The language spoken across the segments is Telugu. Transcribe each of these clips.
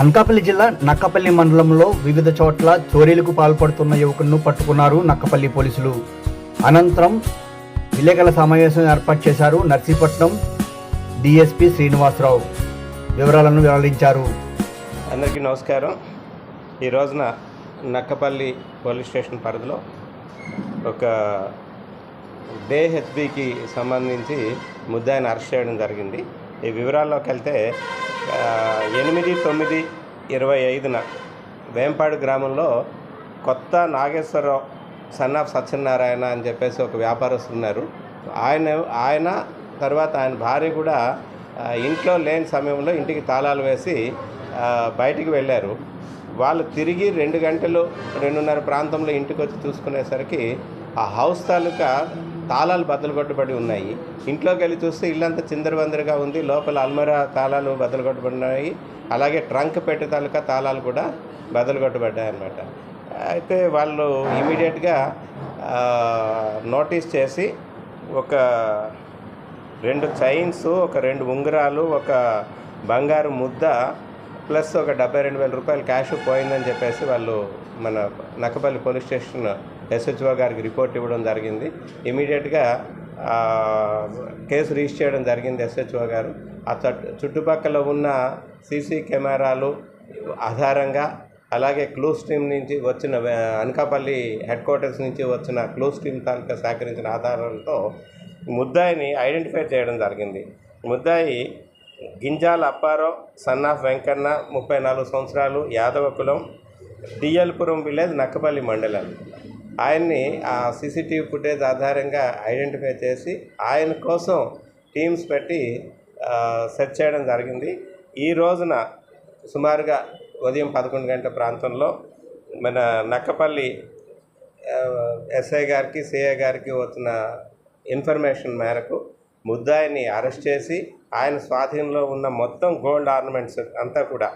అనకాపల్లి జిల్లా నక్కపల్లి మండలంలో వివిధ చోట్ల చోరీలకు పాల్పడుతున్న యువకులను పట్టుకున్నారు నక్కపల్లి పోలీసులు. అనంతరం విలేకరుల సమావేశం ఏర్పాటు చేశారు నర్సీపట్నం డిఎస్పి శ్రీనివాసరావు. వివరాలను వెల్లడించారు. అందరికీ నమస్కారం. ఈ రోజున నక్కపల్లి పోలీస్ స్టేషన్ పరిధిలో ఒక డేహెచ్బికి సంబంధించి ముద్దాయిని అరెస్ట్ చేయడం జరిగింది. ఈ వివరాల్లోకి వెళ్తే ఎనిమిది తొమ్మిది ఇరవై ఐదున వేంపాడు గ్రామంలో కొత్త నాగేశ్వరరావు సన్ ఆఫ్ సత్యనారాయణ అని చెప్పేసి ఒక వ్యాపారస్తులు ఉన్నారు. ఆయన ఆయన తర్వాత ఆయన భార్య కూడా ఇంట్లో లేని సమయంలో ఇంటికి తాళాలు వేసి బయటికి వెళ్ళారు. వాళ్ళు తిరిగి రెండు గంటలు రెండున్నర ప్రాంతంలో ఇంటికి వచ్చి చూసుకునేసరికి ఆ హౌస్ తాలూకా తాళాలు బద్దలు కొట్టబడి ఉన్నాయి. ఇంట్లోకి వెళ్ళి చూస్తే ఇల్లంతా చిందరవందరగా ఉంది. లోపల అల్మరా తాళాలు బద్దలు కొట్టబడినాయి అలాగే ట్రంక్ పెట్టె తాలూకా తాళాలు కూడా బద్దలు కొట్టబడ్డాయి అయితే వాళ్ళు ఇమీడియట్గా నోటీస్ చేసి ఒక రెండు చైన్స్ ఒక రెండు ఉంగరాలు ఒక బంగారు ముద్ద ప్లస్ ఒక డెబ్బై రెండు వేల రూపాయలు క్యాష్ పోయిందని చెప్పేసి వాళ్ళు మన నక్కపల్లి పోలీస్ స్టేషన్ ఎస్హెచ్ఓ గారికి రిపోర్ట్ ఇవ్వడం జరిగింది. ఇమీడియట్గా కేసు రిజిస్టర్ చేయడం జరిగింది ఎస్హెచ్ఓ గారు. ఆ చుట్టుపక్కల ఉన్న సీసీ కెమెరాలు ఆధారంగా అలాగే క్లూస్ స్ట్రీమ్ నుంచి వచ్చిన అనకాపల్లి హెడ్ క్వార్టర్స్ నుంచి వచ్చిన క్లూస్ టీమ్ తాలూకా సేకరించిన ఆధారాలతో ముద్దాయిని ఐడెంటిఫై చేయడం జరిగింది. ముద్దాయి గింజాల అప్పారో సన్ ఆఫ్ వెంకన్న ముప్పై నాలుగు సంవత్సరాలు యాదవ కులం డిఎల్పురం విలేజ్ నక్కపల్లి మండలం. ఆయన్ని ఆ సీసీటీవీ ఫుటేజ్ ఆధారంగా ఐడెంటిఫై చేసి ఆయన కోసం టీమ్స్ పెట్టి సెర్చ్ చేయడం జరిగింది. ఈ రోజున సుమారుగా ఉదయం పదకొండు గంటల ప్రాంతంలో మన నక్కపల్లి ఎస్ఐ గారికి సిఐ గారికి వచ్చిన ఇన్ఫర్మేషన్ మేరకు ముద్దాయిని అరెస్ట్ చేసి ఆయన స్వాధీనంలో ఉన్న మొత్తం గోల్డ్ ఆర్నమెంట్స్ అంతా కూడా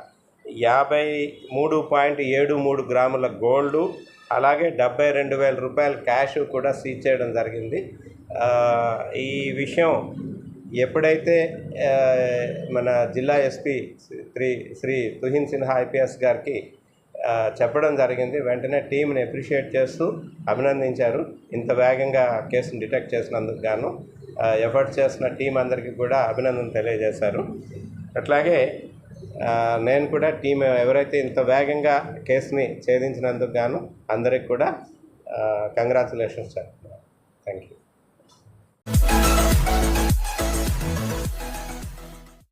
యాభై మూడు పాయింట్ ఏడు మూడు గ్రాముల గోల్డు అలాగే డెబ్బై రెండు వేల రూపాయల క్యాష్ కూడా సీజ్ చేయడం జరిగింది. ఈ విషయం ఎప్పుడైతే మన జిల్లా ఎస్పీ శ్రీ శ్రీ తుహిన్ సిన్హా ఐపీఎస్ గారికి చెప్పడం జరిగింది. వెంటనే టీంని అప్రిషియేట్ చేస్తూ అభినందించారు. ఇంత వేగంగా కేసును డిటెక్ట్ చేసినందుకు గాను ఎఫర్ట్ చేసిన టీం అందరికీ కూడా అభినందన తెలియజేశారు. అట్లాగే నేను కూడా టీం ఎవరైతే ఇంత వేగంగా కేసుని ఛేదించినందుకు గాను అందరికి కూడా కంగ్రాచులేషన్స్ చెప్తున్నాను థ్యాంక్ యూ